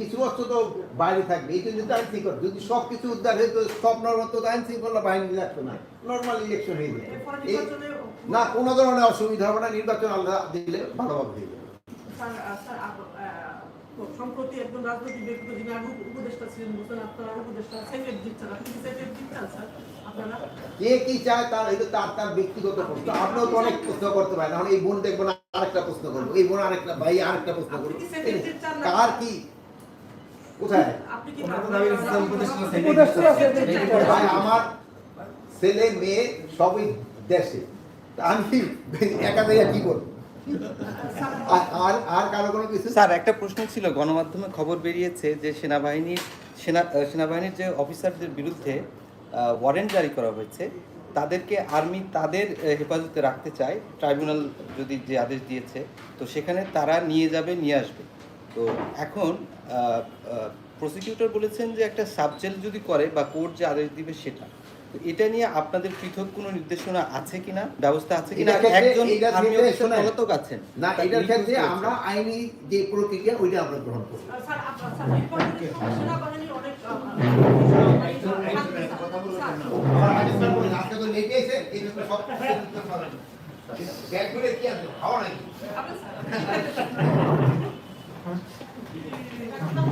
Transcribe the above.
কিছু অস্ত্র তো বাইরে থাকবে। এই জন্য আইন শৃঙ্খলা যদি সব কিছু উদ্ধার হয়ে তো সব নর্মাল তো আইন শৃঙ্খলা বাহিনী লাগতো না। নর্মাল ইলেকশন হয়ে নির্বাচনে না কোনো ধরনের অসুবিধা হবে না নির্বাচন আল্লাহ দিলে ভালোভাবে হয়ে যাবে স্যার, আহ, স্যার, আপ- আহ, সম্প্রতি একজন রাজনৈতিক ব্যক্তি যিনি আগে উপদেষ্টা ছিলেন বুঝলেন আপনারা উপদেষ্টা সেফের দিচ্ছেন আপনি কি দিচ্ছেন স্যার? কে কি চায় তার এটা তার তার ব্যক্তিগত প্রশ্ন। আপনিও তো অনেক প্রশ্ন করতে পারেন। এখন এই বোন দেখব না আরেকটা প্রশ্ন করব। এই বোন আরেকটা ভাই আরেকটা প্রশ্ন করব। কার কি কোথায়? আমার ছেলে মেয়ে সবই দেশে। আমি একা থেকে কি করব? আর- আর আর কারও কোনো কিছু? স্যার একটা প্রশ্ন ছিল। গণমাধ্যমে খবর বেরিয়েছে যে সেনাবাহিনীর সেনা সেনাবাহিনীর যে অফিসারদের বিরুদ্ধে ওয়ারেন্ট জারি করা হয়েছে তাদেরকে আর্মি তাদের হেফাজতে রাখতে চায়। ট্রাইব্যুনাল যদি যে আদেশ দিয়েছে তো সেখানে তারা নিয়ে যাবে নিয়ে আসবে। তো এখন প্রসিকিউটর বলেছেন যে একটা সাবজেল যদি করে বা কোর্ট যে আদেশ দিবে সেটা তো এটা নিয়ে আপনাদের পৃথক কোনো নির্দেশনা আছে কিনা ব্যবস্থা আছে কিনা একজন। পলাতক আছেন না এটার ক্ষেত্রে আমরা আইনি যে প্রক্রিয়া ওইটা আমরা গ্রহণ করব ব্যাগ করে কি আছে খাওয়া নাকি Thank you.